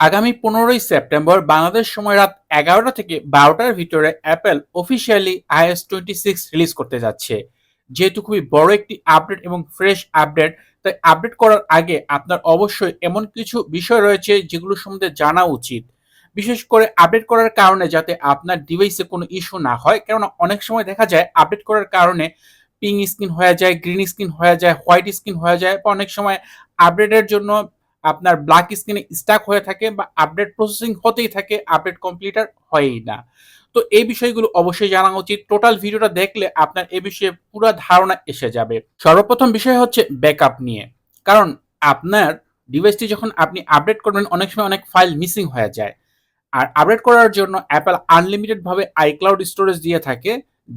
আগামী পনেরোই সেপ্টেম্বর বাংলাদেশ সময় রাত এগারোটা থেকে বারোটার ভিতরে Apple officially iOS twenty six release করতে যাচ্ছে। যেহেতু খুবই বড় একটি আপডেট এবং ফ্রেশ আপডেট তাই আপডেট করার আগে আপনার অবশ্যই এমন কিছু বিষয় রয়েছে যেগুলো সম্বন্ধে জানা উচিত। বিশেষ করে আপডেট করার কারণে যাতে আপনার ডিভাইসে কোনো ইস্যু না হয়, কেননা অনেক সময় দেখা যায় আপডেট করার কারণে পিং স্ক্রিন হয়ে যায় গ্রিন স্ক্রিন হয়ে যায় হোয়াইট স্ক্রিন হয়ে যায়, বা অনেক সময় আপডেটের জন্য আপনার ব্ল্যাক স্ক্রিনে স্টাক হয়ে থাকে বা আপডেট প্রসেসিং হতেই থাকে আপডেট কমপ্লিটার হয়ই না। তো এই বিষয়গুলো অবশ্যই জানা উচিত। টোটাল ভিডিওটা দেখলে আপনার এই বিষয়ে পুরো ধারণা এসে যাবে। সর্বপ্রথম বিষয় হচ্ছে ব্যাকআপ নিয়ে। কারণ আপনার ডিভাইসটি যখন আপনি আপডেট করবেন, অনেক সময় অনেক ফাইল মিসিং হয়ে যায়। আর আপডেট করার জন্য অ্যাপেল আনলিমিটেড ভাবে আইক্লাউড স্টোরেজ দিয়ে থাকে,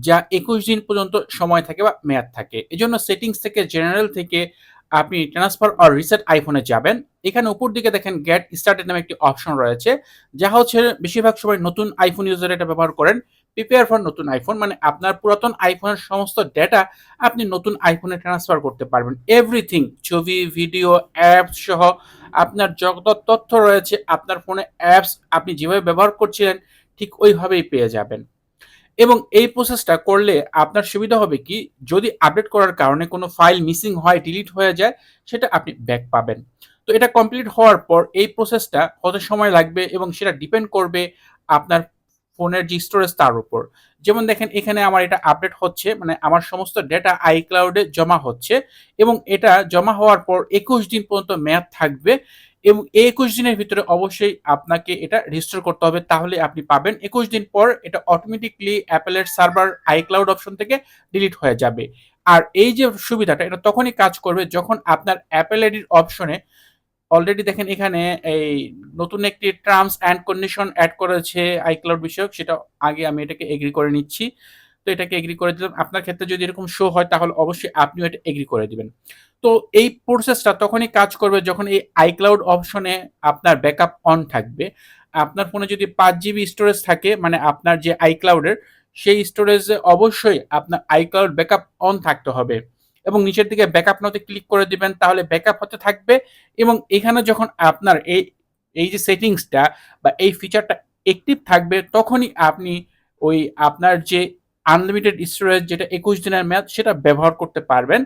যা একুশ দিন পর্যন্ত সময় থাকে বা মেয়াদ থাকে। এজন্য সেটিংস থেকে জেনারেল থেকে আপনি ট্রান্সফার অর রিসেট আইফোনে যাবেন। এখানে উপর দিকে দেখেন গেট স্টার্টেড নামে একটি অপশন রয়েছে, যা হচ্ছে বেশিরভাগ সময় নতুন আইফোন ইউজার এটা ব্যবহার করেন। প্রিপেয়ার ফর নতুন আইফোন মানে আপনার পুরাতন আইফোনের সমস্ত ডেটা আপনি নতুন আইফোনে ট্রান্সফার করতে পারবেন। এভরিথিং ছবি ভিডিও অ্যাপস সহ আপনার যত তথ্য রয়েছে আপনার ফোনে অ্যাপস আপনি যেভাবে ব্যবহার করছিলেন, ঠিক ওইভাবেই পেয়ে যাবেন। এবং এই প্রসেসটা করলে আপনার সুবিধা হবে কি? যদি আপডেট করার কারণে কোনো ফাইল মিসিং হয় ডিলিট হয়ে যায়, সেটা আপনি ব্যাক পাবেন। তো এটা কমপ্লিট হওয়ার পর এই প্রসেসটা কত সময় লাগবে এবং সেটা ডিপেন্ড করবে আপনার ফোনের যে স্টোরেজ তার উপর। যেমন দেখেন, এখানে আমার এটা আপডেট হচ্ছে মানে আমার সমস্ত ডেটা আইক্লাউডে জমা হচ্ছে এবং এটা জমা হওয়ার পর একুশ দিন পর্যন্ত মেয়াদ থাকবে। এবং একুশ দিনের ভিতরে অবশ্যই আপনাকে এটা রেজিস্টার করতে হবে। তাহলে আপনি পাবেন। একুশ দিন পর এটা অটোমেটিকলি অ্যাপেলের সার্ভার আইক্লাউড অপশন থেকে ডিলিট হয়ে যাবে। আর এই যে সুবিধাটা, এটা তখনই কাজ করবে যখন আপনার অ্যাপেল এডির অপশনে অলরেডি দেখেন এখানে এই নতুন একটি টার্মস অ্যান্ড কন্ডিশন অ্যাড করেছে আইক্লাউড বিষয়ক, সেটা আগে আমি এটাকে এগ্রি করে নিচ্ছি। তো এটাকে এগ্রি করে দিলাম। আপনার ক্ষেত্রে যদি এরকম শো হয়, তাহলে অবশ্যই আপনিও এটা এগ্রি করে দিবেন। তো এই প্রসেসটা তখনই কাজ করবে যখন এই আইক্লাউড অপশনে আপনার ব্যাকআপ অন থাকবে। আপনার ফোনে যদি পাঁচ জিবি স্টোরেজ থাকে মানে আপনার যে আইক্লাউডের সেই স্টোরেজে অবশ্যই আপনার আইক্লাউড ব্যাকআপ অন থাকতে হবে। এবং নিচের দিকে ব্যাকআপ নাতে ক্লিক করে দিবেন, তাহলে ব্যাকআপ হতে থাকবে। এবং এখানে যখন আপনার এই এই যে সেটিংসটা বা এই ফিচারটা অ্যাক্টিভ থাকবে, তখনই আপনি ওই আপনার যে আনলিমিটেড স্টোরেজ যেটা একুশ দিনের মেয়াদ, সেটা ব্যবহার করতে পারবেন।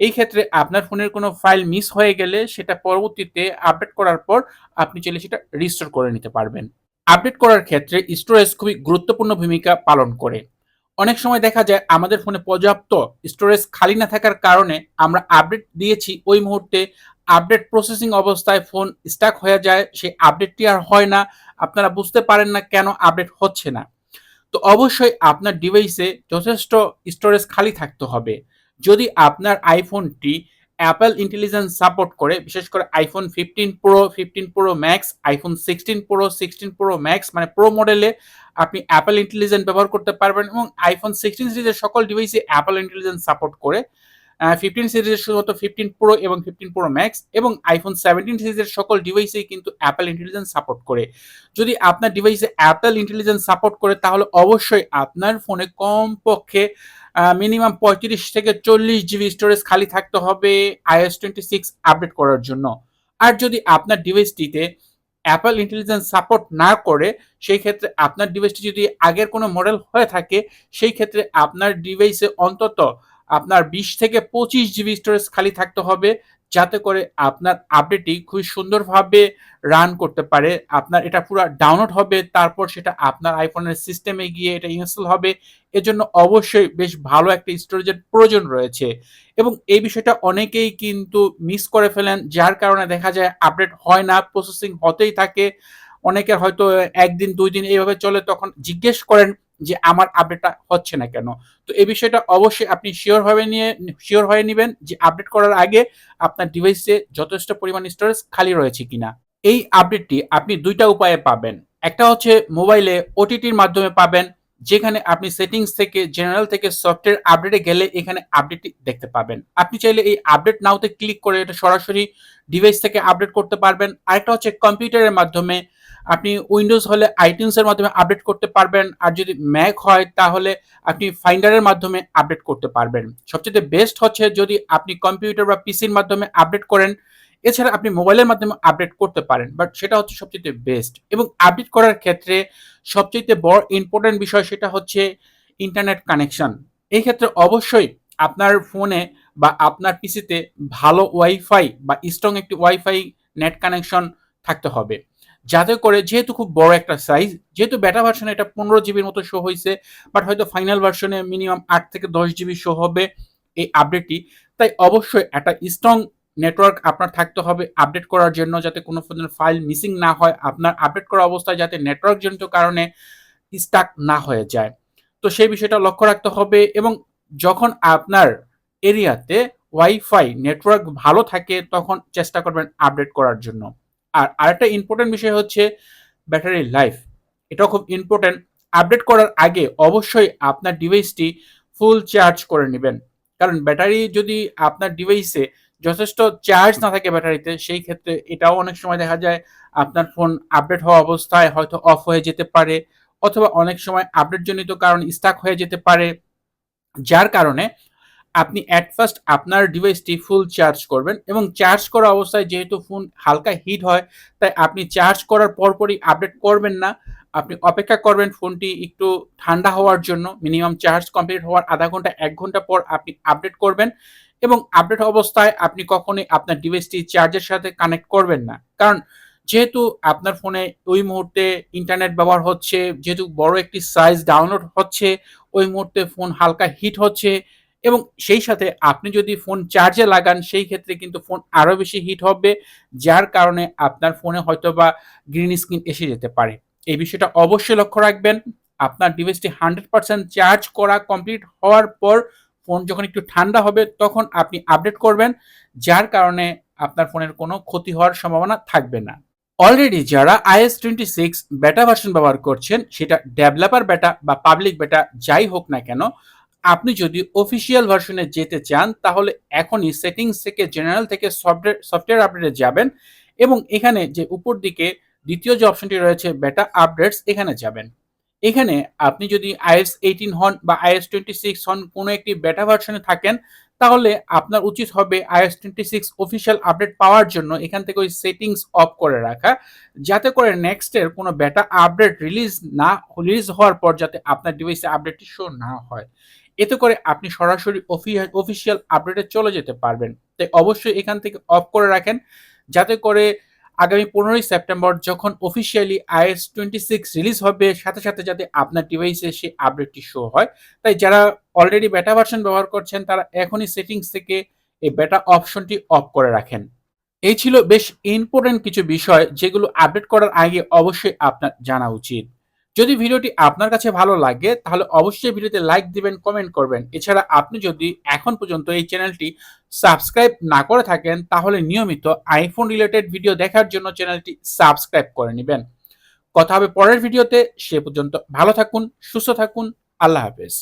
এই ক্ষেত্রে আপনার ফোনের কোনো ফাইল মিস হয়ে গেলে সেটা পরবর্তীতে আপডেট করার পর আপনি চাইলে সেটা রিস্টোর করে নিতে পারবেন। আপডেট করার ক্ষেত্রে স্টোরেজ খুবই গুরুত্বপূর্ণ ভূমিকা পালন করে। অনেক সময় দেখা যায় আমাদের ফোনে পর্যাপ্ত স্টোরেজ খালি না থাকার কারণে আমরা আপডেট দিয়েছি, ওই মুহূর্তে আপডেট প্রসেসিং অবস্থায় ফোন স্টাক হয়ে যায়, সেই আপডেটটি আর হয় না। আপনারা বুঝতে পারেন না কেন আপডেট হচ্ছে না। তো অবশ্যই আপনার ডিভাইসে যথেষ্ট স্টোরেজ খালি থাকতে হবে। যদি আপনার আইফোনটি অ্যাপেল ইন্টেলিজেন্স সাপোর্ট করে, বিশেষ করে iPhone fifteen pro fifteen pro max iPhone sixteen pro sixteen pro max মানে প্রো মডেলে আপনি অ্যাপেল ইন্টেলিজেন্স ব্যবহার করতে পারবেন এবং আইফোন সিক্সটিন সিরিজের সকল ডিভাইসে অ্যাপেল ইন্টেলিজেন্স সাপোর্ট করে ফিফটিন সিরিজের শুধুমাত্র ফিফটিন প্রো এবং ফিফটিন প্রো ম্যাক্স এবং আইফোন সেভেন্টিন সিরিজের সকল ডিভাইসেই কিন্তু অ্যাপেল ইন্টেলিজেন্স সাপোর্ট করে। যদি আপনার ডিভাইসে অ্যাপেল ইন্টেলিজেন্স সাপোর্ট করে, তাহলে অবশ্যই আপনার ফোনে কমপক্ষে মিনিমাম পঁয়ত্রিশ থেকে চল্লিশ জিবি স্টোরেজ খালি থাকতে হবে আইএস টোয়েন্টি সিক্স আপডেট করার জন্য। আর যদি আপনার ডিভাইসটিতে অ্যাপেল ইন্টেলিজেন্স সাপোর্ট না করে, সেই ক্ষেত্রে আপনার ডিভাইসটি যদি আগের কোনো মডেল হয়ে থাকে, সেই ক্ষেত্রে আপনার ডিভাইসে অন্তত আপনার বিশ থেকে পঁচিশ জিবি স্টোরেজ খালি থাকতে হবে, যাতে করে আপনার আপডেটটি খুবই সুন্দরভাবে রান করতে পারে। আপনার এটা পুরো ডাউনলোড হবে, তারপর সেটা আপনার আইফোনের সিস্টেমে গিয়ে এটা ইনস্টল হবে। এজন্য অবশ্যই বেশ ভালো একটা স্টোরেজের প্রয়োজন রয়েছে। এবং এই বিষয়টা অনেকেই কিন্তু মিস করে ফেলেন, যার কারণে দেখা যায় আপডেট হয় না প্রসেসিং হতেই থাকে। অনেকের হয়তো একদিন, দুই দিন এইভাবে চলে, তখন জিজ্ঞেস করেন যে আমার আপডেটটা হচ্ছে না কেন? তো এই বিষয়টা অবশ্যই আপনি শিওর ভাবে নিয়ে শিওর হয়ে নেবেন যে আপডেট করার আগে আপনার ডিভাইসে যথেষ্ট পরিমাণ স্টোরেজ খালি রয়েছে কিনা। এই আপডেটটি আপনি দুইটা উপায়ে পাবেন। একটা হচ্ছে মোবাইলে ওটিটির মাধ্যমে পাবেন, যেখানে আপনি সেটিংস থেকে জেনারেল থেকে সফটওয়্যার আপডেটে গেলে এখানে আপডেটটি দেখতে পাবেন। আপনি চাইলে এই আপডেট নাওতে ক্লিক করে এটা সরাসরি ডিভাইস থেকে আপডেট করতে পারবেন। আরেকটা হচ্ছে কম্পিউটারের মাধ্যমে আপনি উইন্ডোজ হলে আইটিউন্সের মাধ্যমে আপডেট করতে পারবেন। আর যদি ম্যাক হয়, তাহলে আপনি ফাইন্ডারের মাধ্যমে আপডেট করতে পারবেন। সবচেয়ে বেস্ট হচ্ছে যদি আপনি কম্পিউটার বা পিসির মাধ্যমে আপডেট করেন। এছাড়া আপনি মোবাইলের মাধ্যমে আপডেট করতে পারেন। বাট সেটা হচ্ছে সবচেয়ে বেস্ট এবং আপডেট করার ক্ষেত্রে সবচেয়ে বড় ইম্পর্টেন্ট বিষয় সেটা হচ্ছে ইন্টারনেট কানেকশন এই ক্ষেত্রে অবশ্যই আপনার ফোনে বা আপনার পিসিতে ভালো ওয়াইফাই বা স্ট্রং একটি ওয়াইফাই নেট কানেকশন থাকতে হবে। যাতে করে যেহেতু খুব বড় একটা সাইজ যেহেতু বেটা ভার্সনে এটা পনেরো জিবির মতো শো হয়েছে বাট হয়তো ফাইনাল ভার্সনে মিনিমাম আট থেকে দশ জিবি শো হবে এই আপডেটটি তাই অবশ্যই একটা স্ট্রং নেটওয়ার্ক আপনার থাকতে হবে আপডেট করার জন্য যাতে কোনো ফাইল মিসিং না হয়। আপনার আপডেট করা অবস্থায় যাতে নেটওয়ার্ক জনিত কারণে স্টাক না হয়ে যায়। তো সেই বিষয়টা লক্ষ্য রাখতে হবে এবং যখন আপনার এরিয়াতে ওয়াইফাই নেটওয়ার্ক ভালো থাকে, তখন চেষ্টা করবেন আপডেট করার জন্য। আর আরেকটা ইম্পর্টেন্ট বিষয় হচ্ছে ব্যাটারি লাইফ এটাও খুব ইম্পর্টেন্ট আপডেট করার আগে অবশ্যই আপনার ডিভাইসটি ফুল চার্জ করে নেবেন। কারণ ব্যাটারি যদি আপনার ডিভাইসে যথেষ্ট চার্জ না থাকে ব্যাটারিতে সেই ক্ষেত্রে এটাও অনেক সময় দেখা যায় আপনার ফোন আপডেট হওয়া অবস্থায় হয়তো অফ হয়ে যেতে পারে অথবা অনেক সময় আপডেট জনিত কারণ স্টাক হয়ে যেতে পারে। যার কারণে আপনি অ্যাট ফার্স্ট আপনার ডিভাইসটি ফুল চার্জ করবেন এবং চার্জ করা অবস্থায় যেহেতু ফোন হালকা হিট হয়, তাই আপনি চার্জ করার পরপরই আপডেট করবেন না। আপনি অপেক্ষা করবেন ফোনটি একটু ঠান্ডা হওয়ার জন্য মিনিমাম চার্জ কমপ্লিট হওয়ার আধা ঘণ্টা, এক ঘণ্টা পর আপনি আপডেট করবেন এবং আপডেট অবস্থায় আপনি কখনোই আপনার ডিভাইসটি চার্জের সাথে কানেক্ট করবেন না। কারণ যেহেতু আপনার ফোনে ওই মুহূর্তে ইন্টারনেট ব্যবহার হচ্ছে, যেহেতু বড় একটি সাইজ ডাউনলোড হচ্ছে, ওই মুহূর্তে ফোন হালকা হিট হচ্ছে এবং সেই সাথে আপনি যদি ফোন চার্জে লাগান, সেই ক্ষেত্রে কিন্তু ফোন আরও বেশি হিট হবে, যার কারণে আপনার ফোনে হয়তো বা গ্রিন স্ক্রিন এসে যেতে পারে। এই বিষয়টা অবশ্যই লক্ষ্য রাখবেন। আপনার ডিভাইসটি হান্ড্রেড পার্সেন্ট চার্জ করা কমপ্লিট হওয়ার পর ফোন যখন একটু ঠান্ডা হবে, তখন আপনি আপডেট করবেন, যার কারণে আপনার ফোনের কোনো ক্ষতি হওয়ার সম্ভাবনা থাকবে না। অলরেডি যারা iOS twenty six beta version ব্যবহার করছেন, সেটা ডেভেলপার বেটা বা পাবলিক বেটা যাই হোক না কেন আপনি যদি অফিসিয়াল ভার্সনে যেতে চান, তাহলে এখনই সেটিংস থেকে জেনারেল থেকে সফটওয়্যার সফটওয়্যার আপডেটে যাবেন এবং এখানে যে উপর দিকে দ্বিতীয় যে অপশনটি রয়েছে বেটা আপডেটস এখানে যাবেন। এখানে আপনি যদি আইএস এইটিন হন বা আইএস টোয়েন্টি সিক্স হন, কোনো একটি বেটা ভার্সনে থাকেন, তাহলে আপনার উচিত হবে iOS twenty six official update পাওয়ার জন্য এখান থেকে ওই সেটিংস অফ করে রাখা, যাতে করে নেক্সটের কোনো বেটা আপডেট রিলিজ না রিলিজ হওয়ার পর যাতে আপনার ডিভাইসে আপডেটটি শো না হয়। এতে করে আপনি সরাসরি অফিসিয়াল আপডেটে চলে যেতে পারবেন। তাই অবশ্যই এখান থেকে অফ করে রাখেন, যাতে করে আগামী পনেরোই সেপ্টেম্বর যখন officially iOS twenty six release হবে, সাথে সাথে যাতে আপনার ডিভাইসে সেই আপডেটটি শো হয়। তাই যারা অলরেডি বেটা ভার্সন ব্যবহার করছেন, তারা এখনই সেটিংস থেকে এই বেটা অপশনটি অফ করে রাখেন। এই ছিল বেশ ইম্পর্টেন্ট কিছু বিষয়, যেগুলো আপডেট করার আগে অবশ্যই আপনার জানা উচিত। যদি ভিডিওটি আপনার কাছে ভালো লাগে, তাহলে অবশ্যই ভিডিওতে লাইক দিবেন কমেন্ট করবেন। এছাড়া আপনি যদি এখন পর্যন্ত এই চ্যানেলটি সাবস্ক্রাইব না করে থাকেন, তাহলে নিয়মিত আইফোন রিলেটেড ভিডিও দেখার জন্য চ্যানেলটি সাবস্ক্রাইব করে নেবেন। কথা হবে পরের ভিডিওতে সে পর্যন্ত ভালো থাকুন, সুস্থ থাকুন। আল্লাহ হাফেজ।